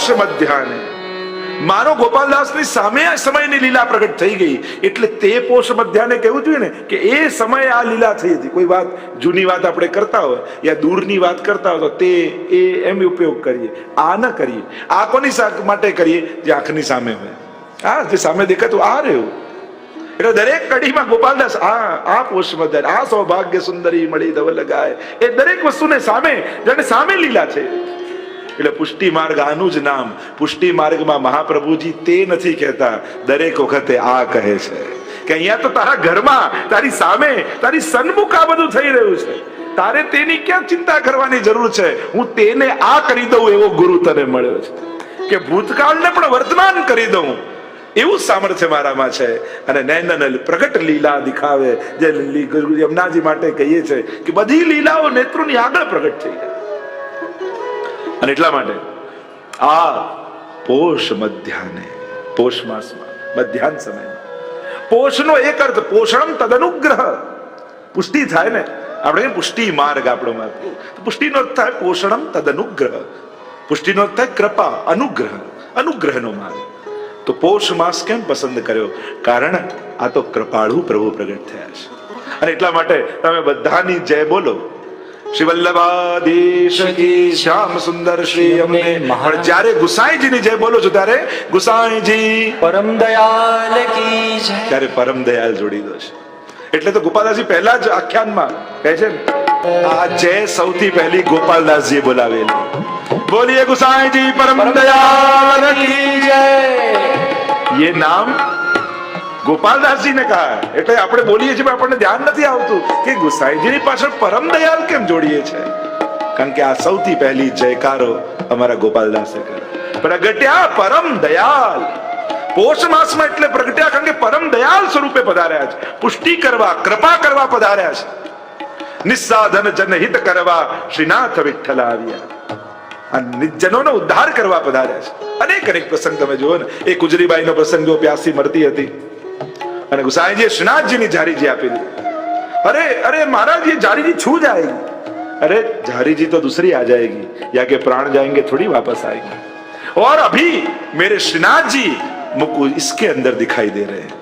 પોષ મધ્યાને મારો ગોપાલદાસની સામે આ સમયની લીલા પ્રગટ થઈ ગઈ. એટલે તે પોષ મધ્યાને કહેવું જોઈએ ને કે એ સમયે આ લીલા થઈ હતી. કોઈ વાત જૂની વાત આપણે કરતા હોય યા દૂરની વાત કરતા હોય તો તે એ એમ ઉપયોગ કરીએ. આ ન કરીએ. આ કોની માટે કરીએ? જે આંખની સામે હોય. આ જે સામે દેખાતું, આ રહ્યું. એટલે દરેક કડીમાં ગોપાલદાસ, આ આ પોષ મધ્યાન આ સૌભાગ્ય સુંદરી મળી ધવલ ગાય એ દરેક વસ્તુને સામે જાણે સામે લીલા છે. એટલે પુષ્ટિ માર્ગ આનું જ નામ. પુષ્ટિ માર્ગમાં મહાપ્રભુજી તે નથી કહેતા. દરેક વખતે આ કહે છે કે અહીંયા તો તારા ઘરમાં, તારી સામે, તારી સન્મુખ આ બધું થઈ રહ્યું છે. તારે તેની ક્યાં ચિંતા કરવાની જરૂર છે? હું તેને આ કરી દઉં એવો ગુરુ તને મળ્યો છે. કે ભૂતકાળને પણ વર્તમાન કરી દઉં. એવું સામર્થ્ય મારામાં છે. અને નૈનન પ્રગટ લીલા દિખાવે. જે યમુનાજી માટે કહીએ છે કે બધી લીલાઓ નેત્રોની આગળ પ્રગટ થઈ જાય. અને એટલા માટે આ પોષ મધ્યાને પોષ માસમાં, મધ્યાહન સમયમાં. પોષનો એક અર્થ, પોષણમ તદનુગ્રહ. પુષ્ટિ થાય ને, આપણે પુષ્ટિ માર્ગ આપણો માર્ગ. પુષ્ટિનો અર્થ થાય પોષણમ તદનુગ્રહ. પુષ્ટિનો અર્થ થાય કૃપા, અનુગ્રહ, અનુગ્રહનો માર્ગ. તો પોષ માસ કેમ પસંદ કર્યો? કારણ આ તો કૃપાળુ પ્રભુ પ્રગટ થયા છે. અને એટલા માટે તમે બધાની જય બોલો શ્રી વલ્લભાધીશ શ્યામ સુંદર શ્રી અમને પણ જ્યારે ગુસાઈજીની જય બોલો છો ત્યારે ગુસાઈજી પરમ દયાલ કી જય. ત્યારે પરમ દયાલ જોડી દો છે. એટલે તો ગોપાલદાસજી પહેલા જ આખ્યાનમાં કહે છે આ જય સૌથી પહેલી ગોપાલદાસજીએ બોલાવેલી. બોલીએ ગુસાઈજી પરમ દયાલ કી જય. ये નામ ગોપાલદાસજી ને કહા. એટલે આપણે બોલીએ છીએ આપણને ધ્યાન નથી આવતું કે ગુસાઈજીની પાછળ પરમ દયાલ કેમ જોડીએ છે? કારણ કે આ સૌથી પહેલી જયકારો અમારા ગોપાલદાસે કર્યો પ્રગટ્યા પરમ દયાલ. પોષ માસમાં એટલે પ્રગટ્યા, કારણ કે પરમ દયાલ સ્વરૂપે પધાર્યા છે. પુષ્ટિ કરવા, કૃપા કરવા પધાર્યા છે. નિસ્સાધન જનહિત કરવા શ્રીનાથ વિઠ્ઠલ આવ્યા. આ નિજનોનો ઉદ્ધાર કરવા પધાર્યા છે. અનેક અનેક પ્રસંગ તમે જુઓ ને. એ કુજરીબાઈનો પ્રસંગ જો પ્યાસી મરતી હતી. અને ગુસાઈજીએ શ્રીનાથજીની જારીજી આપેલી અરે અરે महाराज ये जारी जी छू जाएगी अरे जारी जी तो दूसरी आ जाएगी या के प्राण जाएंगे थोड़ी वापस आएंगे और अभी मेरे श्रीनाथ जी मुकु इसके अंदर दिखाई दे रहे हैं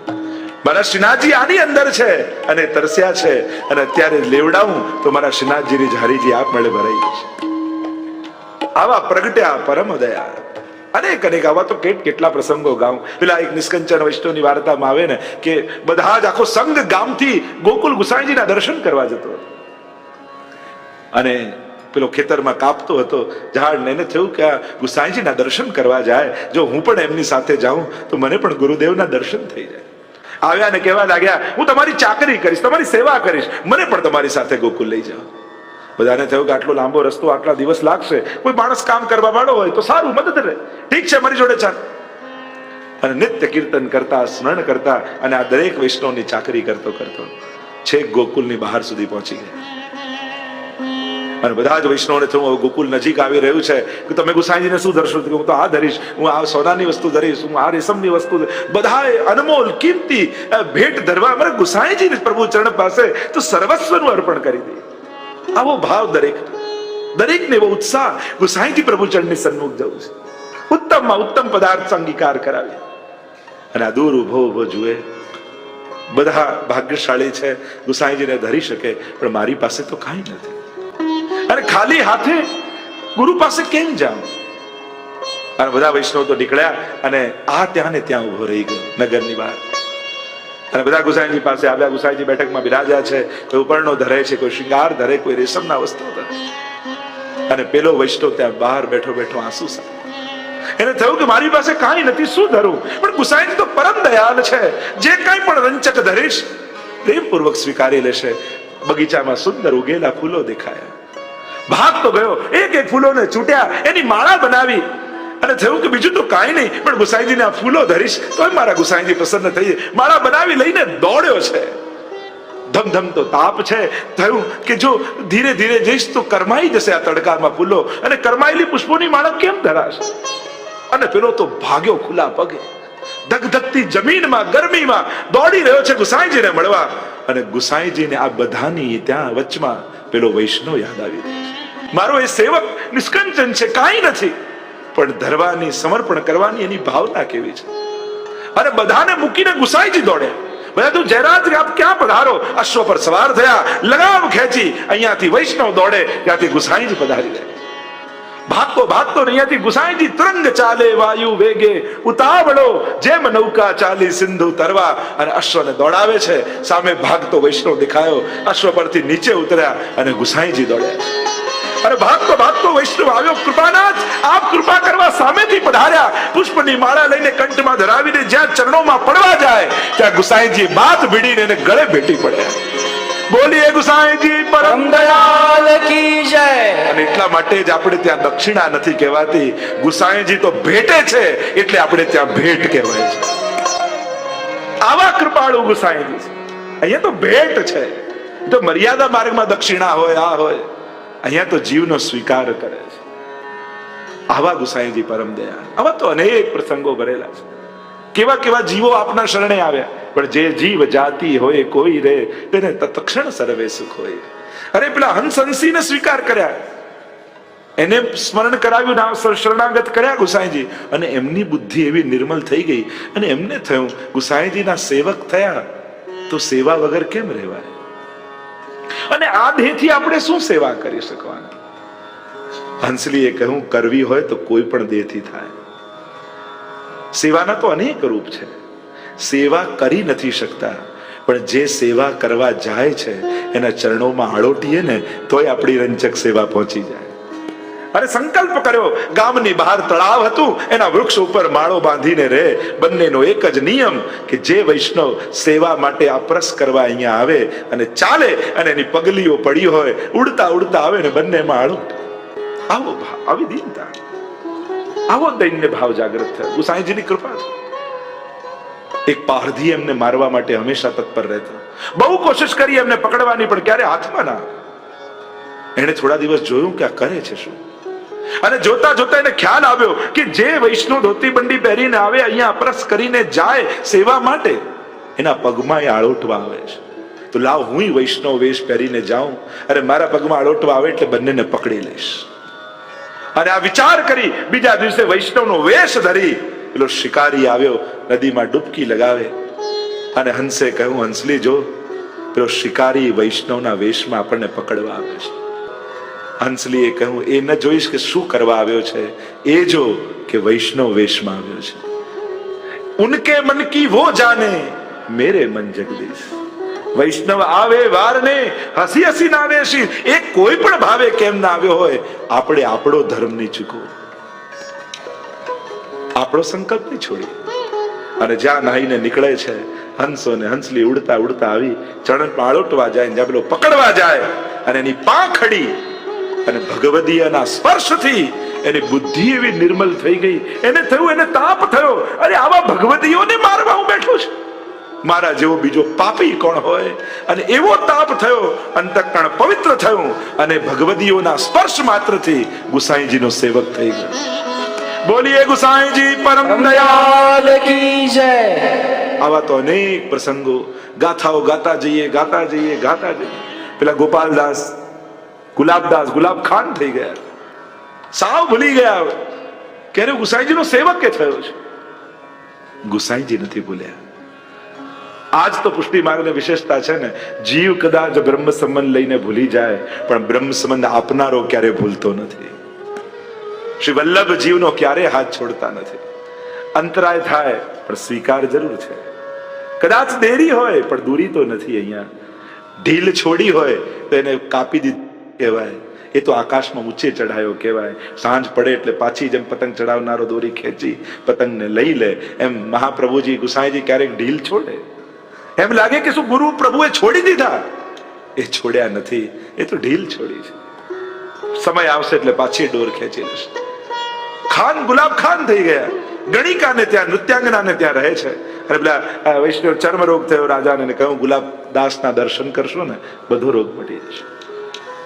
મારા શ્રીનાથજી આની અંદર છે અને તરસ્યા છે અને અત્યારે લેવડાવું તો મારા શ્રીનાથજીની જારીજી આપમેળે ભરાઈ જશે આવા પ્રગટ્યા પરમ દયા અનેક અનેક આવા તો કેટ કેટલા પ્રસંગો ગાઉં. પેલા એક નિષ્કંચન વૈષ્ણવની વાર્તામાં આવે ને કે બધા જ આખો સંઘ ગામથી ગોકુલ ગુસાઈજીના દર્શન કરવા જતો હતો. અને પેલો ખેતરમાં કાપતો હતો. ઝાડ ને એને થયું કે આ ગુસાઈજીના દર્શન કરવા જાય. જો હું પણ એમની સાથે જાઉં, તો મને પણ ગુરુદેવના દર્શન થઈ જાય. આવ્યા ને કહેવા લાગ્યા, હું તમારી ચાકરી કરીશ, તમારી સેવા કરીશ. મને પણ તમારી સાથે ગોકુલ લઈ જાઓ. બધાને થયું કે આટલો લાંબો રસ્તો, આટલા દિવસ લાગશે. કોઈ માણસ કામ કરવા વાળો હોય તો સારું, મદદ રહે. ઠીક છે, મારી જોડે ચાલ. અને નિત્ય કીર્તન કરતા, સ્મરણ કરતા અને આ દરેક વૈષ્ણવની ચાકરી કરતો કરતો છેક ગોકુલની બહાર સુધી પહોંચી ગયા. અને બધા જ વૈષ્ણવને થયું ગોકુલ નજીક આવી રહ્યું છે કે તમે ગુસાઈજીને શું ધરશો? હું તો આ ધરીશ, હું આ સોનાની વસ્તુ ધરીશ, હું આ રેશમની વસ્તુ બધાએ અનમોલ કિંમતી ભેટ ધરવા. અમારે ગુસાઈજીને પ્રભુ ચરણ પાસે તો સર્વસ્વનું અર્પણ કરી દે. આવો ભાવ દરેક. દરેકને એવો ઉત્સાહ. ગુસાઈજી પ્રભુચરણની સન્મુખ જવું છે. ઉત્તમમાં ઉત્તમ પદાર્થ અંગીકાર કરાવે. અને આ દૂર ઊભો ઊભો જુએ. બધા ભાગ્યશાળી છે. ગુસાઈજીને ધરી શકે, પણ મારી પાસે તો કાંઈ નથી. અને ખાલી હાથે ગુરુ પાસે કેમ જાઉં? અને બધા વૈષ્ણવ તો નીકળ્યા અને આ ત્યાં ને ત્યાં ઊભો રહી ગયો, નગરની બહાર. અને બધા ગુસાઈજી પાસે આવ્યા. ગુસાઈજી બેઠકમાં બિરાજ્યા છે. કોઈ ઉપરણો ધરે છે, કોઈ શિંગાર ધરે, કોઈ રેશમના વસ્ત્રો ધરે. અને પેલો વૈષ્ણવ ત્યાં બહાર બેઠો બેઠો આંસુ સામે એને થયું કે મારી પાસે કાંઈ નથી, શું ધરું? પણ ગુસાઈજી તો પરમ દયાલ છે. જે કાંઈ પણ રંચક ધરીશ, પ્રેમપૂર્વક સ્વીકારી લેશે. બગીચામાં સુંદર ઉગેલા ફૂલો દેખાયા. ભાગ તો ગયો. એક એક ફૂલોને છૂટ્યા. એની માળા બનાવી. અને થયું કે બીજું તો કાંઈ નહીં, પણ ગુસાઈજીને આ ફૂલો ધરીશ તો મારા ગુસાઈજી પ્રસન્ન થઈ. માળા બનાવી લઈને દોડ્યો છે. ધમધમ તો તાપ છે. થયું કે જો ધીરે ધીરે જઈશ તો કરમાઈ જશે આ તડકામાં ફૂલો. અને કરમાયેલી પુષ્પોની માળા કેમ ધરાશે? અને પેલો તો ભાગ્યો ખુલ્લા પગે. ધગધગતી જમીનમાં, ગરમીમાં દોડી રહ્યો છે ગુસાઈજીને મળવા. અને ગુસાઈજીને આ બધાની ત્યાં વચમાં પેલો વૈષ્ણવ યાદ આવી રહ્યો છે. મારો એ સેવક નિષ્કંચન છે, કાંઈ નથી. પણ ધરવાની, સમર્પણ કરવાની એની ભાવના કેવી છે? અરે બધાને મૂકીને ગુસાઈજી દોડે. બધા તું જયરાજ આપ ક્યાં પધારો? અશ્વ પર સવાર થયા, લગામ ખેંચી, અહીંયાથી વૈષ્ણવ દોડે, ત્યાંથી ગુસાઈજી પધારી જાય. ભાગતો ભાગતો અહીંયાથી ગુસાઈજી તરંગ ચાલે, વાયુ વેગે ઉતાવળો, જેમ નૌકા ચાલી, સિંધુ તરવા. અને અશ્વને દોડાવે છે, સામે ભાગતો વૈષ્ણવ દેખાયો, અશ્વ પરથી નીચે ઉતર્યા અને ગુસાઈજી દોડ્યા. અને ભાગતો ભાગતો વૈષ્ણવ આવ્યો. કૃપાનાથ, આપ કૃપા કરવા સામેથી પધાર્યા. પુષ્પની માળા લઈને કંઠમાં ધરાવીને જ્યાં ચરણોમાં પડવા જાય, ત્યાં ગુસાઈજી બાત ભીડીને એને ગળે ભેટી પડ્યા. બોલીએ, ગુસાઈજી, પરમ દયાલ કી જય. અને એટલા માટે જ આપણે ત્યાં દક્ષિણા નથી કહેવાતી. ગુસાઈજી તો ભેટે છે, એટલે આપણે ત્યાં ભેટ કહેવાય છે. આવા કૃપાળુ ગુસાઈજી અહીંયા તો ભેટ છે. તો મર્યાદા માર્ગમાં દક્ષિણા હોય, આ હોય. અહીંયા તો જીવનો સ્વીકાર કરે છે. આવા ગુસાઈજી પરમ દયા આવા તો અનેક પ્રસંગો ભરેલા છે. કેવા કેવા જીવો આપના શરણે આવ્યા. પણ જે જીવ જાતિ હોય, કોઈ રે, તેને તત્ક્ષણ સર્વે સુખ હોય. અરે પેલા હંસ હંસીને સ્વીકાર કર્યા. એને સ્મરણ કરાવ્યું નામ શરણાગત કર્યા ગુસાઈજી. અને એમની બુદ્ધિ એવી નિર્મલ થઈ ગઈ. અને એમને થયું, ગુસાઈજીના સેવક થયા, તો સેવા વગર કેમ રહેવાય? અને આ દેહથી આપણે શું સેવા કરી શકવાના? હંસલીએ કહ્યું, કરવી હોય તો કોઈ પણ દેહથી થાય. સેવાના તો અનેક રૂપ છે. સેવા કરી નથી શકતા, પણ જે સેવા કરવા જાય છે, એના ચરણોમાં આળોટીએ ને, તોય આપણી રંજક સેવા પહોંચી જાય. અરે સંકલ્પ કર્યો. ગામની બહાર તળાવ હતું. એના વૃક્ષ ઉપર માળો બાંધીને રહે બંનેનો એક જ નિયમ કે જે વૈષ્ણવ સેવા માટે આપરસ કરવા અહીંયા આવે અને ચાલે અને એની પગલીઓ પડી હોય, ઉડતા ઉડતા આવે ને બંને માળો. આવો ભાવ આવી દીનતા. આવો દૈન્ય ભાવ જાગૃત થયો. ગુસાઈજીની કૃપા એક પારધી એમને મારવા માટે હંમેશા તત્પર રહેતો. બહુ કોશિશ કરી એમને પકડવાની, પણ ક્યારે હાથમાં ના એણે થોડા દિવસ જોયું કે આ કરે છે શું? અને જોતા જોતા એને ખ્યાલ આવ્યો કે જે વૈષ્ણવ ધોતી બંડી પહેરીને આવે, અહીંયા અપરસ કરીને જાય સેવા માટે, એના પગમાં એ આળોટવા આવે છે. તો લાવ હું વૈષ્ણવ વેશ પહેરીને જાઉં, અરે મારા પગમાં આળોટવા આવે એટલે બંનેને પકડી લઈશ. અને આ વિચાર કરી બીજા દિવસે વૈષ્ણવનો વેશ ધરી, પેલો શિકારી આવ્યો, નદીમાં ડૂબકી લગાવે. અને હંસે કહ્યું, હંસલી જો, પેલો શિકારી વૈષ્ણવના વેશમાં આપણને પકડવા આવે છે. હંસલીએ કહ્યું એ ન જોઈશ કે શું કરવા આવ્યો છે, એ જો કે વૈષ્ણવ વેશમાં આવ્યો છે. ઉનકે મન કી વો જાને? મેરે મન જગદીશ. વૈષ્ણવ આવે વારને, હસી હસી ના એ કોઈ પણ ભાવે કેમ ના આવ્યો હોય, આપણે આપણો ધર્મ નહીં ચૂકવો. આપણો સંકલ્પ નહીં છોડી અને જ્યાં નાહીને નીકળે છે, હંસો ને હંસલી ઉડતા ઉડતા આવી ચરણ પાળોટવા જાય ને પેલો પકડવા જાય, અને એની પાંખડી અને ભગવદીયાના સ્પર્શથી એની બુદ્ધિ એવી નિર્મલ થઈ ગઈ. એને થયું એને તાપ થયો. અરે આવા ભગવદીઓને મારવા હું બેઠો છું. મારા જેવો બીજો પાપી કોણ હોય? અને એવો તાપ થયો અંતકણ પવિત્ર થયું અને ભગવદીઓના સ્પર્શ માત્રથી ગુસાઈજીનો સેવક થઈ ગયો. બોલીએ ગુસાઈજી પરમ દયાલ કી જય. આવા તો અનેક પ્રસંગો ગાથાઓ ગાતા જઈએ ગાતા જઈએ ગાતા જઈએ. પેલા ગોપાલદાસ ગુલાબદાસ ગુલાબ ખાન થઈ ગયા. સાવ ભૂલી ગયા ક્યારે ગુસાઈજીનો સેવક કે થયો છે? ગુસાઈજી નથી ભૂલ્યા. આજ તો પુષ્ટિ માર્ગની વિશેષતા છે ને, જીવ કદાચ બ્રહ્મ સંબંધ લઈને ભૂલી જાય, પણ બ્રહ્મ સંબંધ આપનારો ક્યારે ભૂલતો નથી. શ્રી વલ્લભ જીવનો ક્યારે હાથ છોડતા નથી. અંતરાય થાય, પણ સ્વીકાર જરૂર છે. કદાચ દેરી હોય, પણ દૂરી તો નથી અહીંયા. ઢીલ છોડી હોય, તો એને કાપી દીધી. કહેવાય. એ તો આકાશમાં ઊંચે ચઢાયો કહેવાય. સાંજ પડે એટલે પાછી જેમ પતંગ ચડાવનારો દોરી ખેંચી પતંગને લઈ લે. એમ મહાપ્રભુજી ગુસાઈજી ક્યારેક ઢીલ છોડે. એમ લાગે કે શું ગુરુ પ્રભુએ છોડી દીધા? એ છોડ્યા નથી. એ તો ઢીલ છોડી છે. સમય આવશે એટલે પાછી ડોર ખેંચી લેશે. ખાન ગુલાબ ખાન થઈ ગયા. ગણિકાને ત્યાં, નૃત્યાંગનાને ત્યાં રહે છે. અને પેલા વૈષ્ણવ ચર્મ રોગ થયો રાજાને કહ્યું, ગુલાબ દાસના દર્શન કરશો ને, બધો રોગ મટી જશે.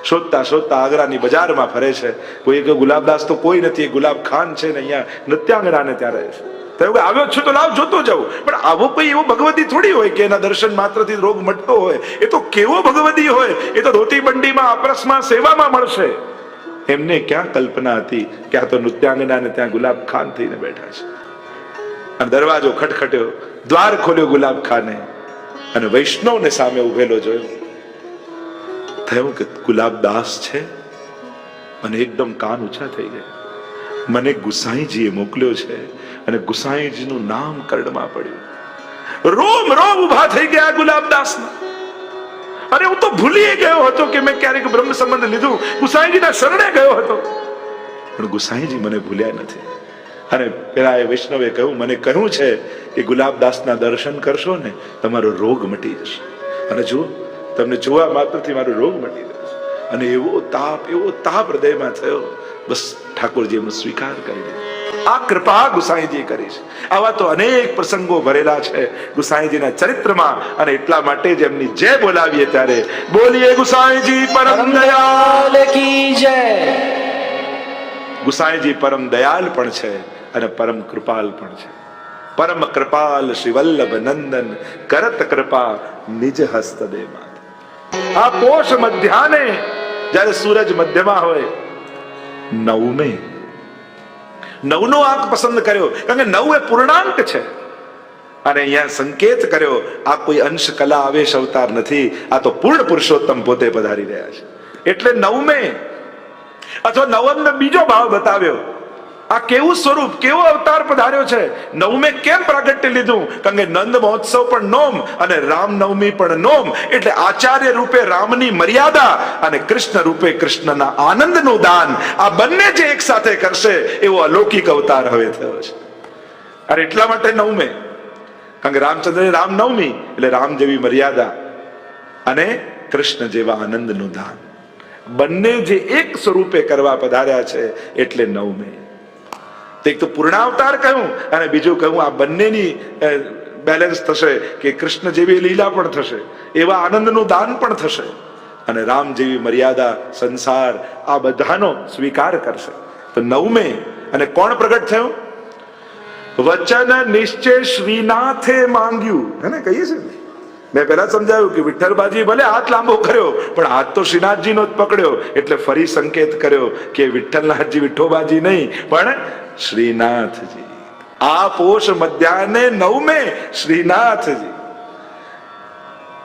શોધતા શોધતા આગ્રાની બજારમાં ફરે છે. કોઈ કે ગુલાબદાસ તો કોઈ નથી ગુલાબ ખાન છે ને અહીંયા નૃત્યાંગનાને ત્યાં રહે છે. કે આવ્યો છો તો લાવ, જોતો જાઉં. પણ આવો કોઈ એવો ભગવતી થોડી હોય કે એના દર્શન માત્રથી રોગ મટતો હોય? એ તો કેવો ભગવતી હોય? એ તો ધોતી બંડીમાં અપરસમાં સેવામાં મળશે. એમને ક્યાં કલ્પના હતી કે આ તો નૃત્યાંગના ને ત્યાં ગુલાબ ખાન થઈને બેઠા છે. અને દરવાજો ખટખટ્યો, દ્વાર ખોલ્યો ગુલાબ ખાને. અને વૈષ્ણવને સામે ઉભેલો જોયો. થયું કે ગુલાબદાસ છે અને એકદમ કાન ઊંચા થઈ ગયા. મને ગુસાઈજીએ મોકલ્યો છે અને ગુસાઈજીનું નામ કરડમાં પડ્યું. રોમ રોમ ઊભા થઈ ગયા ગુલાબદાસના અરે હું તો ભૂલી ગયો હતો કે મેં ક્યારેક બ્રહ્મ સંબંધ લીધું. ગુસાઈજીના શરણે ગયો હતો. પણ ગુસાઈજી મને ભૂલ્યા નથી. અને પેલા એ વૈષ્ણવે કહ્યું, મને કહ્યું છે કે ગુલાબદાસના દર્શન કરશો ને, તમારો રોગ મટી જશે. અને જુઓ તમને જોવા માત્રથી મારો રોગ મળી ગયો અને એવો તાપ એવો તાપ હૃદયમાં થયો. બસ ઠાકોરજી એમનો સ્વીકાર કરી દીધો આ કૃપા ગુસાઈજી કરી છે. આવા તો અનેક પ્રસંગો ભરેલા છે ગુસાઈજીના ચરિત્રમાં. અને એટલા માટે જ એમની જય બોલાવીએ ત્યારે બોલીએ ગુસાઈજી પરમ દયાલ. કી જય. ગુસાઈજી પરમ દયાલ પણ છે અને પરમ કૃપાલ પણ છે. પરમ કૃપાલ શ્રી વલ્લભ નંદન કરત કૃપા નિજ હસ્ત દેવા આ કોષ મધ્યાને જ્યારે સૂરજ મધ્યમાં હોય, નવમે. નવનો આંક પસંદ કર્યો, કારણ કે નવ એ પૂર્ણાંક છે. અને અહીંયા સંકેત કર્યો, આ કોઈ અંશ કલા આવેશ અવતાર નથી, આ તો પૂર્ણ પુરુષોત્તમ પોતે પધારી રહ્યા છે. એટલે નવમે. અથવા નવમ બીજો ભાવ બતાવ્યો આ કેવું સ્વરૂપ, કેવો અવતાર પધાર્યો છે? નવમે કેમ પ્રાગટ્ય લીધું? કારણ કે નંદ મહોત્સવ પણ નોમ અને રામનવમી પણ નોમ. એટલે આચાર્ય રૂપે રામની મર્યાદા અને કૃષ્ણ રૂપે કૃષ્ણના આનંદનું દાન. આ બંને જે એક સાથે કરશે, એવો અલૌકિક અવતાર હવે થયો છે. અરે એટલા માટે નવમે. કારણ કે રામચંદ્ર રામનવમી, એટલે રામ જેવી મર્યાદા અને કૃષ્ણ જેવા આનંદનું દાન. બંને જે એક સ્વરૂપે કરવા પધાર્યા છે, એટલે નવમે. એક તો પૂર્ણાવતાર કહ્યું અને બીજું કહ્યું આ બંનેની બેલેન્સ થશે કે કૃષ્ણ જેવી લીલા પણ થશે, એવા આનંદનું દાન પણ થશે. અને રામ જેવી મર્યાદા, સંસાર, આ બધાનો સ્વીકાર કરશે. તો નવમે, અને કોણ પ્રગટ થયું? વચન નિશ્ચય શ્રીનાથે માંગ્યું. હે ને, કહીએ છે ને? મેં પહેલા સમજાવ્યું કે વિઠ્ઠલબાજી ભલે હાથ લાંબો કર્યો, પણ હાથ તો શ્રીનાથજીનો જ પકડ્યો. એટલે ફરી સંકેત કર્યો કે વિઠ્ઠલનાથજી વિઠ્ઠોબાજી નહીં, પણ શ્રીનાથજી. આ પોષ મધ્યાને નવમે શ્રીનાથજી.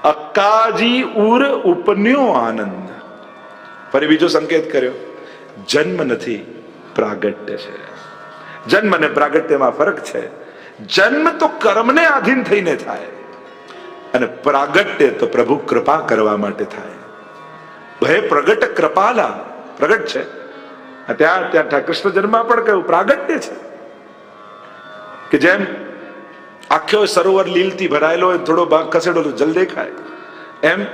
અક્કાજી ઉર ઉપન્યો આનંદ. ફરી બીજો સંકેત કર્યો. જન્મ નથી, પ્રાગટ્ય છે. જન્મ અને પ્રાગટ્યમાં ફરક છે. જન્મ તો કર્મને આધીન થઈને થાય. અને પ્રાગટ્ય તો પ્રભુ કૃપા કરવા માટે થાય. ભય પ્રગટ કૃપાલા. પ્રગટ છે. ત્યાં ત્યાં કૃષ્ણ જન્મ પણ કહ્યું, પ્રાગટ્ય છે. કે જેમ આખ્યો સરોવર લીલથી ભરાયેલો હોય, થોડો ભાગ ખસેડો તો જલ દેખાય. એમ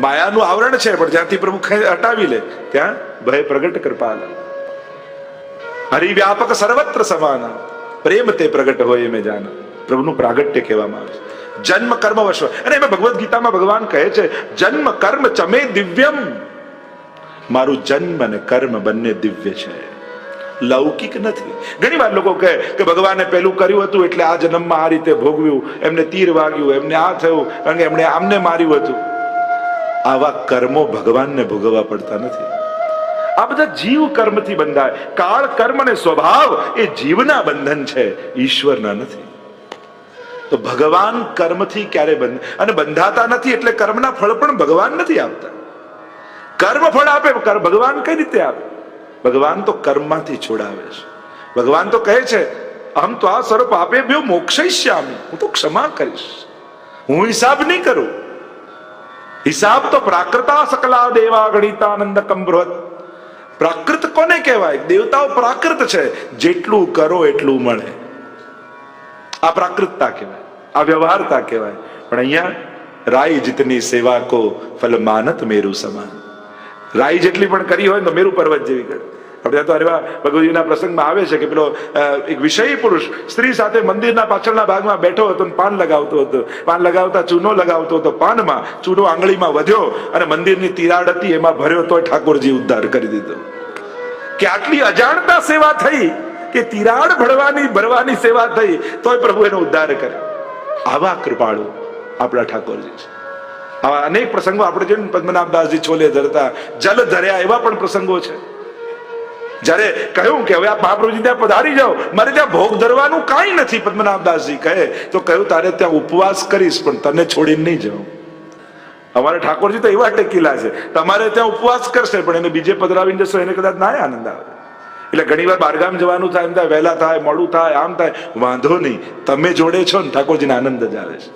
માયાનું આવરણ છે, પણ જ્યાંથી પ્રભુ હટાવી લે, ત્યાં ભય પ્રગટ કૃપાલા. હરિવ્યાપક સર્વત્ર સમાના. પ્રેમ તે પ્રગટ હોય મેં જાના પ્રભુનું પ્રાગટ્ય કહેવામાં આવે છે. જન્મ કર્મ વશ. અને એમાં ભગવદ્ ગીતામાં ભગવાન કહે છે, જન્મ કર્મ ચમે દિવ્યમ. મારું જન્મ અને કર્મ બંને દિવ્ય છે. લૌકિક નથી. ઘણી વાર લોકો કહે કે ભગવાને પેલું કર્યું હતું એટલે આ જન્મમાં આ રીતે ભોગવ્યું. એમને તીર વાગ્યું, એમને આ થયું, કારણ કે એમણે આમને માર્યું હતું. આવા કર્મો ભગવાનને ભોગવવા પડતા નથી. આ બધા જીવ કર્મથી બંધાય. કાળ કર્મ અને સ્વભાવ એ જીવના બંધન છે. ઈશ્વરના નથી. તો ભગવાન કર્મથી ક્યારે બંધ? અને બંધાતા નથી એટલે કર્મના ફળ પણ ભગવાન નથી આપતા. કર્મ ફળ આપે ભગવાન કઈ રીતે આપે? ભગવાન તો કર્મમાંથી છોડાવે છે. ભગવાન તો કહે છે, આમ તો આ સ્વરૂપ આપે બે મોક્ષિષ્યામી. હું તો ક્ષમા કરીશ. હું હિસાબ નહીં કરું. હિસાબ તો પ્રાકૃતા સકલા દેવા ગણિતાનંદ કમ્બૃહત પ્રાકૃત કોને કહેવાય? દેવતાઓ પ્રાકૃત છે. જેટલું કરો એટલું મળે. આ પ્રાકૃતતા કહેવાય, આ વ્યવહારતા કહેવાય. પણ અહીંયા રાઈ જીતની સેવા કો ફલ માનત મેરુ સમાન. રાઈ જેટલી પણ કરી હોય તો મેરુ પર્વત જેવી કરે. આપણે તો અરેવા ભગવદીના પ્રસંગમાં આવે છે કે પેલો એક વિષયી પુરુષ સ્ત્રી સાથે મંદિરના પાછળના ભાગમાં બેઠો હતો અને પાન લગાવતો હતો. પાન લગાવતા ચૂનો લગાવતો હતો. પાનમાં ચૂનો આંગળીમાં વધ્યો અને મંદિરની તિરાડ હતી, એમાં ભર્યો તો ઠાકોરજી ઉદ્ધાર કરી દીધો. કે આટલી અજાણતા સેવા થઈ કે તિરાડ ભરવાની ભરવાની સેવા થઈ, તોય પ્રભુ એનો ઉદ્ધાર કરે. આવા કૃપાળુ આપણા ઠાકોરજી છે. આવા અનેક પ્રસંગો આપણે ને, પદ્મનાભદાસજી છોલે ધરતા, જલ ધર્યા એવા પણ પ્રસંગો છે. જ્યારે કહ્યું કે હવે આ મહાપ્રભુજી ત્યાં પધારી જાઓ, મારે ત્યાં ભોગ ધરવાનું કાંઈ નથી, પદ્મનાભદાસજી કહે, તો કહ્યું, તારે ત્યાં ઉપવાસ કરીશ, પણ તને છોડીને નહીં જાઉં. અમારે ઠાકોરજી તો એવા ટેકીલા છે. તમારે ત્યાં ઉપવાસ કરશે, પણ એને બીજે પધરાવીને જશો, એને કદાચ ના આનંદ આવે. એટલે ઘણી વાર બારગામ જવાનું થાય, એમ થાય, વહેલા થાય, મોડું થાય, આમ થાય. વાંધો નહીં. તમે જોડે છો ને ઠાકોરજીને આનંદ જ આવે છે.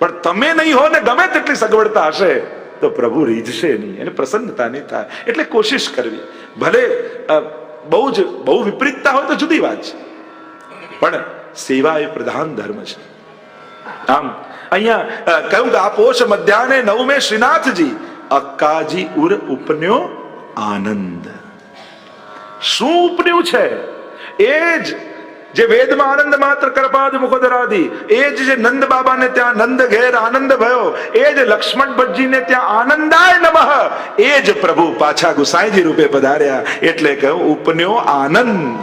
પણ તમે નહીં હો ને ગમે તેટલી સગવડતા હશે, તો પ્રભુ રીઝશે નહીં. એને પ્રસન્નતા નહીં થાય. એટલે કોશિશ કરવી. ભલે બહુ જ, બહુ વિપરીતતા હોય તો જુદી વાત છે. પણ સેવા એ પ્રધાન ધર્મ છે. આમ, અહીંયા કહ્યું કે આ પોષ મધ્યાને નવમે શ્રીનાથજી, અક્કાજી ઉર ઉપન્યો આનંદ. શું ઉપન્યું છે. એ જ જે વેદમાં આનંદ માત્ર કરપાદ મુખદરાધી એ જ જે નંદ બાબાને ત્યાં નંદ ઘેર આનંદ ભયો, એ જ લક્ષ્મણ ભટ્ટજીને ત્યાં આનંદાય નમઃ, એ જ પ્રભુ પાછા ગુસાઈજી રૂપે પધાર્યા. એટલે કહ્યું, ઉપન્યો આનંદ.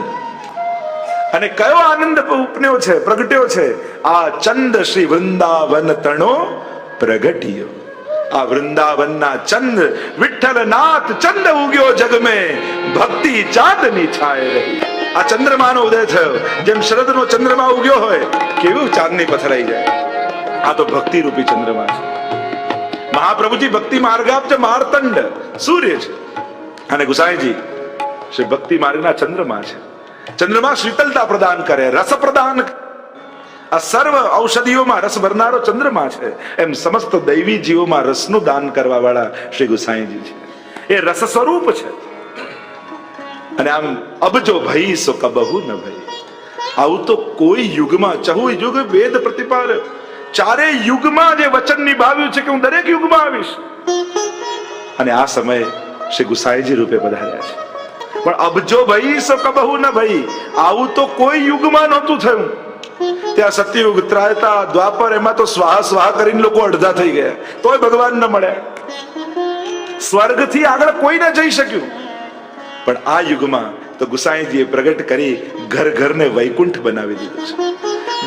અને કયો આનંદ ઉપન્યો છે, પ્રગટ્યો છે? આ ચંદ શ્રી વૃંદાવન તણો પ્રગટ્યો. આ વૃંદાવનના ચંદ વિઠ્ઠલનાથ ચંદ ઉગ્યો જગ મેં ભક્તિ ચાંદની છાય રહી. આ ચંદ્રમાનો ઉદય થયો. જેમ શરદનો ચંદ્રમા ઉગ્યો હોય, કેવું ચાંદની પથરાઈ જાય. આ તો ભક્તિ રૂપી ચંદ્રમા છે. મહાપ્રભુજી ભક્તિ માર્ગ આપજે, માર્તંડ. સૂર્ય છે. અને ગુસાઈજી, શ્રી ભક્તિ માર્ગના ચંદ્રમા છે. ચંદ્રમા શીતલતા પ્રદાન કરે, રસ પ્રદાન કરે. આ સર્વ ઔષધિઓમાં રસ ભરનારો ચંદ્રમા છે. એમ સમસ્ત દૈવી જીવોમાં રસનું દાન કરવા વાળા શ્રી ગુસાઈજી છે. એ રસ સ્વરૂપ છે. અને આમ અબજો ભઈ સો કબહુ ન ભઈ. આવું તો કોઈ યુગમાં, ચહુ યુગ વેદ પ્રતિપાલ. ચારે યુગમાં જે વચન નિભાવ્યું છે કે હું દરેક યુગમાં આવીશ. અને આ સમયે શ્રી ગુસાઈજી રૂપે પધાર્યા છે. પણ અબજો ભઈ સો કબહુ ન ભઈ, આવું તો કોઈ યુગમાં નહોતું થયું. ત્યાં સતયુગ ત્રાયતા દ્વાપર એમાં તો સ્વાહ સ્વાહ કરીને લોકો અડધા થઈ ગયા. તોય ભગવાન ન મળ્યા સ્વર્ગથી આગળ કોઈ ના જઈ શક્યું. પણ આ યુગમાં તો ગુસાઈજીએ પ્રગટ કરી ઘર ઘરને વૈકુંઠ બનાવી દીધું છે.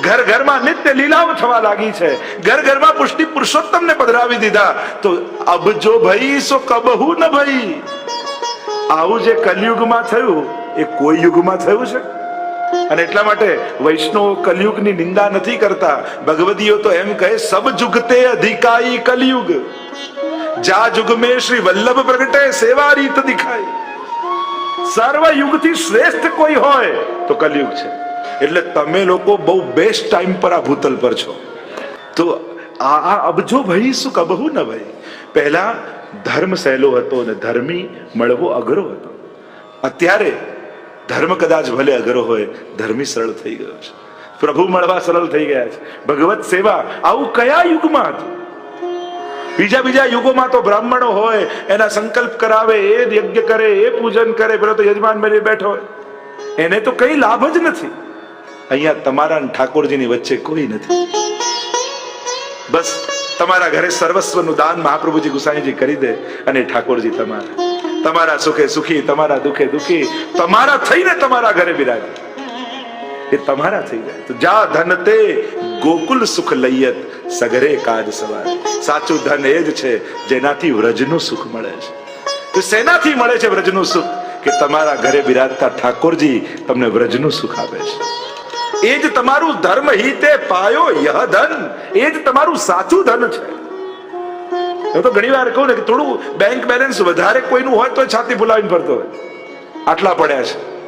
ઘર ઘરમાં નિત્ય લીલાઓ થવા લાગી છે. ઘર ઘરમાં પુષ્ટિ પુરુષોત્તમને પધરાવી દીધા. તો અબ જો ભાઈ સો કબહુ ન ભાઈ. આવું જે કલયુગમાં થયું, એ કોઈ યુગમાં થયું છે? અને એટલા માટે વૈષ્ણવ કલયુગની નિંદા નથી કરતા. ભગવદીઓ તો એમ કહે, સબ જુગતે અધિકાઈ કલયુગ. જા જુગ મે શ્રી વલ્લભ પ્રગટે, સેવા રીત દેખાય. સર્વ યુગથી શ્રેષ્ઠ કોઈ હોય તો કલયુગ છે. એટલે તમે લોકો બહુ બેસ્ટ ટાઈમ પર આ ભૂતલ પર છો. તો આ આ અબજો ભાઈ શું કબહુ ન ભાઈ? પહેલા ધર્મ સહેલો હતો અને ધર્મી મળવો અઘરો હતો. અત્યારે ધર્મ કદાચ ભલે અઘરો હોય, ધર્મી સરળ થઈ ગયો છે. પ્રભુ મળવા સરળ થઈ ગયા છે. ભગવત સેવા આવું કયા યુગમાં હતું? બીજા બીજા યુગોમાં તો બ્રાહ્મણો હોય, એના સંકલ્પ કરાવે, એ યજ્ઞ કરે, એ પૂજન કરે, પેલો તો યજમાન બની બેઠો હોય. એને તો કઈ લાભ જ નથી. અહીંયા તમારા ઠાકોરજીની વચ્ચે કોઈ નથી. બસ, તમારા ઘરે સર્વસ્વનું દાન મહાપ્રભુજી ગુસાઈજી કરી દે અને ઠાકોરજી તમારા. તમારા સુખે સુખી, તમારા દુખે દુખી, તમારા થઈને તમારા ઘરે બિરાજે. એ તમારા થઈ જાય. તો જા ધન તે ગોકુલ સુખ લૈયત સગરે કાજ સવાર. સાચું ધન એ જ છે જેનાથી વ્રજનું સુખ મળે છે. તો શેનાથી મળે છે વ્રજનું સુખ? કે તમારા ઘરે બિરાજતા ઠાકોરજી તમને વ્રજનું સુખ આપે છે. એ જ તમારું ધર્મ હિતે પાયો યહ ધન. એ જ તમારું સાચું ધન છે. હું તો ઘણી વાર કહું ને કે થોડું બેંક બેલેન્સ વધારે કોઈનું હોય તો છાતી ફુલાવીને ફરતો હોય. આટલા પડ્યા છે.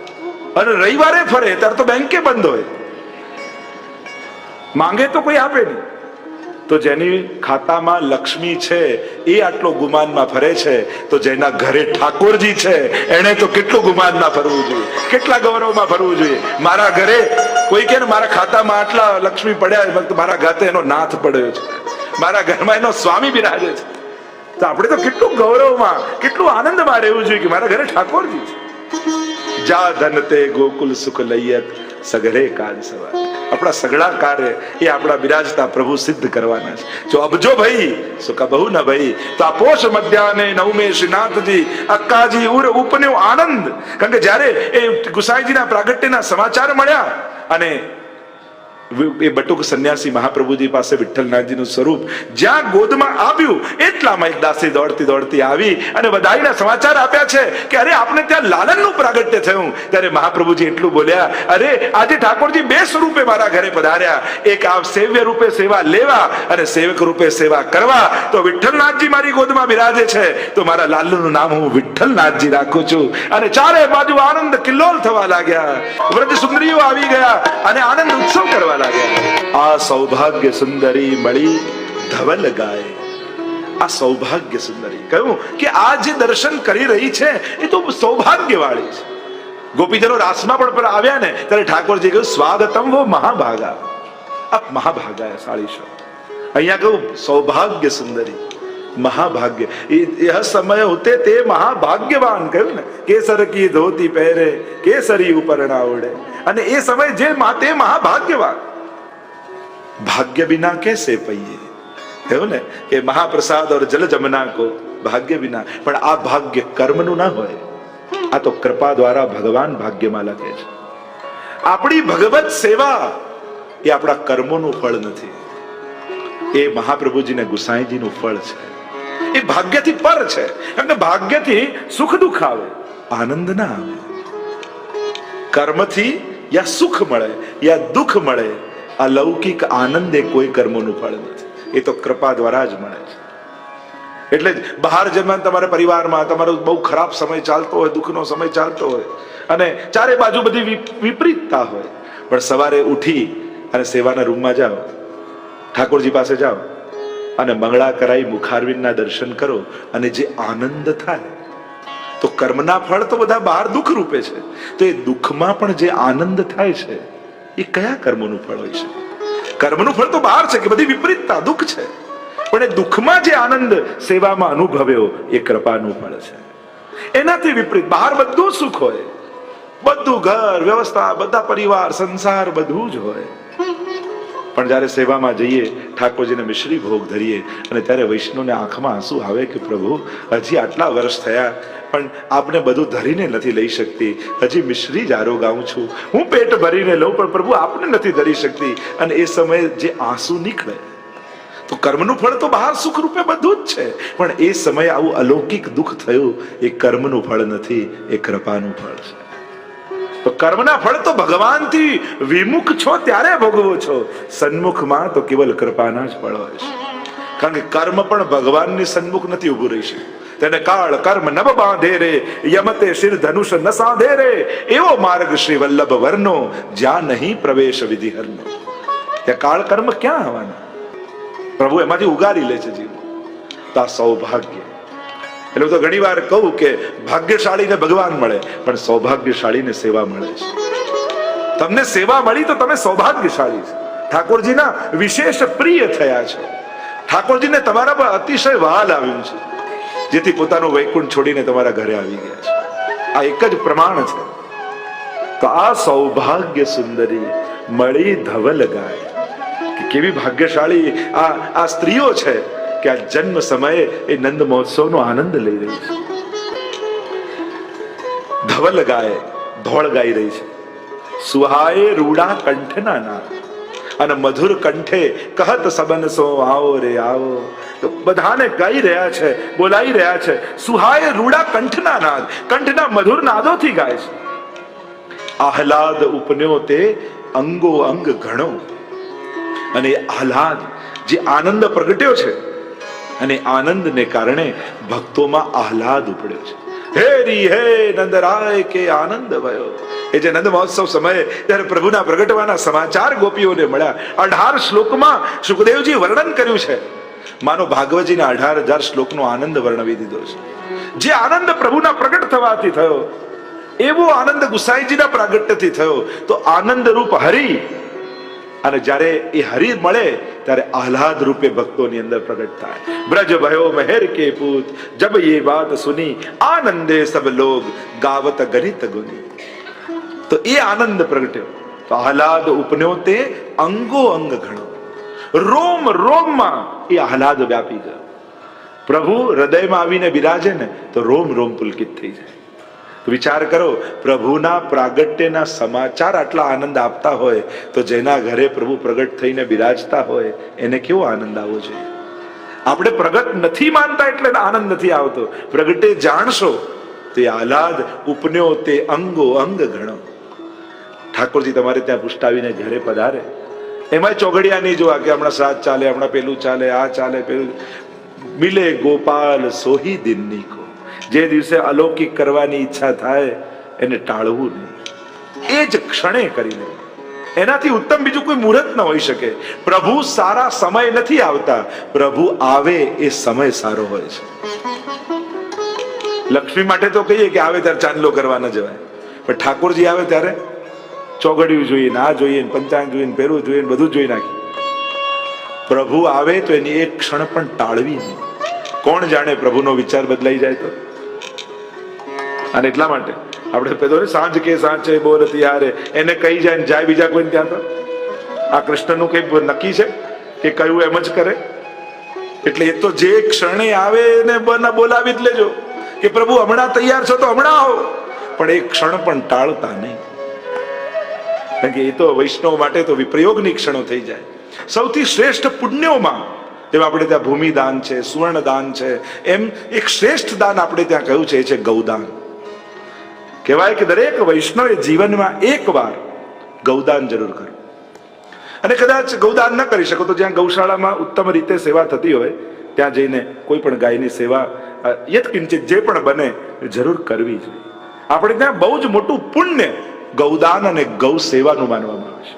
અને રવિવારે ફરે, ત્યારે તો બેંકે બંધ હોય. માંગે તો કોઈ આપે નહીં. તો જેની ખાતામાં લક્ષ્મી છે, એ આટલો ગુમાનમાં ફરે છે, તો જેના ઘરે ઠાકોરજી છે એને તો કેટલું ગુમાનમાં ફરવું જોઈએ? કેટલા ગૌરવમાં ફરવું જોઈએ? મારા ઘરે કોઈ કે મારા ખાતામાં આટલા લક્ષ્મી પડ્યા મારા ગાતે એનો નાથ પડ્યો છે. મારા ઘરમાં એનો સ્વામી બિરાજે છે. તો આપણે તો કેટલું ગૌરવમાં, કેટલું આનંદમાં રહેવું જોઈએ કે મારા ઘરે ઠાકોરજી છે. જા ધન તે ગોકુલ સુખ લૈયત સગરે કાજ સવાર. આપણા સગળા કાર્ય એ આપણા બિરાજતા પ્રભુ સિદ્ધ કરવાના છે. જો અબજો ભાઈ સુખ બહુ ન ભાઈ? તો આ પોષ મધ્યાને નવમે શ્રીનાથજી અક્કાજી ઉર ઉપનેવ આનંદ. કારણ કે જ્યારે એ ગુસાઈજીના પ્રાગટ્યના સમાચાર મળ્યા અને એ બટુક સંન્યાસી મહાપ્રભુજી પાસે વિઠ્ઠલનાથજીનું સ્વરૂપ જ્યાં ગોદમાં આવ્યું, એટલામાં એક દાસી દોડતી દોડતી આવી અને બધાઈના સમાચાર આપ્યા છે કે અરે આપણે ત્યાં લાલનનું પ્રાગટ્ય થયું. ત્યારે મહાપ્રભુજી એટલું બોલ્યા, અરે, આજે ઠાકોરજી બે સ્વરૂપે મારા ઘરે પધાર્યા. એક આ સેવ્ય રૂપે સેવા લેવા અને સેવક રૂપે સેવા કરવા. તો વિઠ્ઠલનાથજી મારી ગોદમાં બિરાજે છે. તો મારા લાલનું નામ હું વિઠ્ઠલનાથજી રાખું છું. અને ચારે બાજુ આનંદ કિલ્લોલ થવા લાગ્યા. વ્રજ સુંદરીઓ આવી ગયા અને આનંદ ઉત્સવ કરવા લાગ્યા આ સૌભાગ્ય સુંદરી મળી ધવલ ગાય. આ સૌભાગ્ય સુંદરી. કહ્યું કે આ જે દર્શન કરી રહી છે, એ તો સૌભાગ્યવાળી છે. ગોપીજનો રાસમાં પણ પર આવ્યા ને, ત્યારે ઠાકોરજી કહ્યું, સ્વાગતમ વો મહાભાગા. અપ મહાભાગા સાળીશો. અહીંયા કહ્યું, સૌભાગ્ય સુંદરી, મહાભાગ્ય. યહ સમય હોતે તે મહાભાગ્યવાન કહ્યું ને, કેસર કી ધોતી પહેરે, કેસરી ઉપર ના ઓડે અને એ સમય જે માતે મહાભાગ્યવાન. ભાગ્ય बिना कैसे પૈયે એવું ને કે મહાપ્રસાદ और જલ જમના કો ભાગ્ય વિના પણ આ ભાગ્ય કર્મનું ના હોય આ તો કૃપા દ્વારા ભગવાન ભાગ્યમાં લખે છે આપણી ભગવત સેવા એ આપણા કર્મોનું ફળ નથી એ મહાપ્રભુજીને ગુસાઈજીનું ફળ છે એ ભાગ્યથી પર છે કેમ કે ભાગ્યથી સુખ દુઃખ આવે આનંદ ના આવે કર્મથી યા સુખ મળે યા દુઃખ મળે આ લૌકિક આનંદ એ કોઈ કર્મોનું ફળ નથી. એ તો કૃપા દ્વારા જ મળે છે. એટલે બહાર જન્મ તમારા પરિવારમાં તમારો બહુ ખરાબ સમય ચાલતો હોય, દુઃખનો સમય ચાલતો હોય, અને ચારે બાજુ બધી વિપરીતતા હોય. પણ સવારે ઉઠી અને સેવાના રૂમમાં જાઓ, ઠાકોરજી પાસે જાઓ, અને મંગળા કરાઈ મુખારવિંદના દર્શન કરો, અને જે આનંદ થાય, તો કર્મના ફળ તો બધા બહાર દુઃખ રૂપે છે. તો એ દુઃખમાં પણ જે આનંદ થાય છે એ કયા કર્મનું ફળ હોય છે? કર્મનું ફળ તો બહાર છે, કે બધી વિપરીતતા, દુઃખ છે. પણ એ દુઃખમાં જે આનંદ સેવામાં અનુભવ્યો, એ કૃપાનું ફળ છે. એનાથી વિપરીત, બહાર બધું સુખ હોય. બધું ઘર, વ્યવસ્થા, બધા પરિવાર, સંસાર બધું જ હોય. પણ જ્યારે સેવામાં જઈએ, ઠાકોરજીને મિશ્રી ભોગ ધરીએ, અને ત્યારે વૈષ્ણવને આંખમાં આંસુ આવે કે પ્રભુ, હજી આટલા વર્ષ થયા પણ આપને બધું ધરીને નથી લઈ શકતી. હજી મિશ્રી જારો ગાઉં છું. હું પેટ ભરીને લઉં, પણ પ્રભુ આપને નથી ધરી શકતી. અને એ સમયે જે આંસુ નીકળે, તો કર્મનું ફળ તો બહાર સુખ રૂપે બધું જ છે. પણ એ સમયે આવું અલૌકિક દુઃખ થયું, એ કર્મનું ફળ નથી, એ કૃપાનું ફળ છે. તો કર્મના ફળ તો ભગવાનથી વિમુખ છો, ત્યારે ભોગવો છો. સન્મુખમાં તો કેવલ કૃપાના જ ફળ હોય છે. કારણ કે કર્મ પણ ભગવાનની સન્મુખ નથી ઊભું રહી શકે તેને કાળ કર્મ નબ બાંધે રે યમતે શિર ધનુષ ન સાધે રે એવો માર્ગ શ્રી વલ્લભ વર્ણો જ્યાં નહીં પ્રવેશ વિધિ હરનો ત્યાં કાળ કર્મ ક્યાં આવવાના પ્રભુ એમાંથી ઉગારી લે છે જીવ તા સૌભાગ્ય એટલે હું તો ઘણી વાર કહું કે ભાગ્યશાળીને ભગવાન મળે, પણ સૌભાગ્યશાળીને સેવા મળે છે. તમને સેવા મળી તો તમે સૌભાગ્યશાળી છે. ઠાકોરજીના વિશેષ પ્રિય થયા છે. ઠાકોરજીને તમારા પર અતિશય વાલ આવ્યું છે. જેથી પોતાનું વૈકુંઠ છોડીને તમારા ઘરે આવી ગયા છે. આ એક જ પ્રમાણ છે. તો આ સૌભાગ્ય સુંદરી મળી ધવલ ગાય. કેવી ભાગ્યશાળી આ આ સ્ત્રીઓ છે કે આ જન્મ સમયે એ નંદ મહોત્સવનો આનંદ લઈ રહી છે. ધવલ ગાય, ધોળ ગાઈ રહી છે. સુહાએ રૂડા કંઠના નાદ. અને મધુર કંઠે કહત સબન સો આવો રે આવો. તો બધાને ગાઈ રહ્યા છે, બોલાઈ રહ્યા છે. સુહાય રૂડા કંઠના નાદ, કંઠના મધુર નાદોથી ગાય છે. આહલાદ ઉપન્યો તે અંગો અંગ ઘણો. અને આહલાદ જે આનંદ પ્રગટ્યો છે, અને આનંદને કારણે ભક્તોમાં આહલાદ ઉપડ્યો છે. હે રી, હે નંદરાય કે આનંદ ભયો એ જે નંદ મહોત્સવ સમયે ત્યારે પ્રભુના પ્રગટવાના સમાચાર ગોપીઓને મળ્યા. અઢાર શ્લોકમાં સુખદેવજી વર્ણન કર્યું છે. માનો ભાગવતજીના અઢાર હજાર શ્લોકનો આનંદ વર્ણવી દીધો છે. જે આનંદ પ્રભુના પ્રગટ થવાથી થયો, એવો આનંદ ગુસાઈજીના પ્રાગટ્યથી થયો, તો આનંદ રૂપ હરી અને જ્યારે એ હરી મળે, ત્યારે આહલાદ રૂપે ભક્તોની અંદર પ્રગટ થાય. બ્રજ ભયો મહેર કે પૂત, જબ એ વાત સુની, આનંદે સબ લોગ, ગાવત ગણિત ગુની. તો એ આનંદ પ્રગટ્યો. તો આહલાદ ઉપન્યો તે અંગો અંગ ઘણો. રોમ રોમમાં એ આહલાદ વ્યાપી ગયો. પ્રભુ હૃદયમાં આવીને બિરાજે ને, તો રોમ રોમ પુલકિત થઈ જાય. વિચાર કરો, પ્રભુના પ્રાગટ્યના સમાચાર આટલા આનંદ આપતા હોય, તો જેના ઘરે પ્રભુ પ્રગટ થઈને બિરાજતા હોય, એને કેવો આનંદ આવવો જોઈએ? આપણે પ્રગટ નથી માનતા એટલે આનંદ નથી આવતો. પ્રગટે જાણશો, તે આહલાદ ઉપન્યો, તે અંગો અંગ ગણો ઠાકોરજી તમારે ત્યાં પુષ્ટાવીને ઘરે પધારે. એમાં ચોઘડિયા નહીં જોવા કે હમણાં સાત ચાલે, હમણાં પેલું ચાલે, આ ચાલે, પેલું. મિલે ગોપાલ સોહી દિનની કો. જે દિવસે અલૌકિક કરવાની ઈચ્છા થાય, એને ટાળવું નહીં. એ જ ક્ષણે કરી દે એનાથી ઉત્તમ બીજું કોઈ મુહૂર્ત ન હોઈ શકે. પ્રભુ સારા સમય નથી આવતા. પ્રભુ આવે એ સમય સારો હોય છે. લક્ષ્મી માટે તો કહીએ કે આવે ત્યારે ચાંદલો કરવા ન જવાય. પણ ઠાકોરજી આવે ત્યારે ચોગડિયું જોઈએ ના જોઈએ પંચાંગ જોઈએ પહેરવું જોઈએ બધું જોઈ નાખી. પ્રભુ આવે તો એની એક ક્ષણ પણ ટાળવી નહીં. કોણ જાણે પ્રભુનો વિચાર બદલાઈ જાય તો? અને એટલા માટે આપણે ને સાંજ કે સાંચે બોલ તિયારે એને કહી જાય ને જાય બીજા કોઈ ત્યાં તો. આ કૃષ્ણનું કઈ નક્કી છે કે કયું એમ જ કરે. એટલે એ તો જે ક્ષણે આવે ને બના બોલાવી જ લેજો કે પ્રભુ હમણાં તૈયાર છો તો હમણાં આવો. પણ એ ક્ષણ પણ ટાળતા નહીં. કારણ કે એ તો વૈષ્ણવ માટે તો વિપ્રયોગની ક્ષણો થઈ જાય. સૌથી શ્રેષ્ઠ પુણ્યોમાં જેમ આપણે ત્યાં ભૂમિદાન છે સુવર્ણ દાન છે. એમ એક શ્રેષ્ઠ દાન આપણે ત્યાં કહ્યું છે, એ છે ગૌદાન. કહેવાય કે દરેક વૈષ્ણવે જીવનમાં એકવાર ગૌદાન જરૂર કરવું અને કદાચ ગૌદાન ન કરી શકો તો જ્યાં ગૌશાળામાં ઉત્તમ રીતે સેવા થતી હોય, ત્યાં જઈને કોઈ પણ ગાયની સેવા યત્કિંચિત જે પણ બને જરૂર કરવી જોઈએ. આપણે ત્યાં બહુ જ મોટું પુણ્ય ગૌદાન અને ગૌ સેવાનું માનવામાં આવે છે.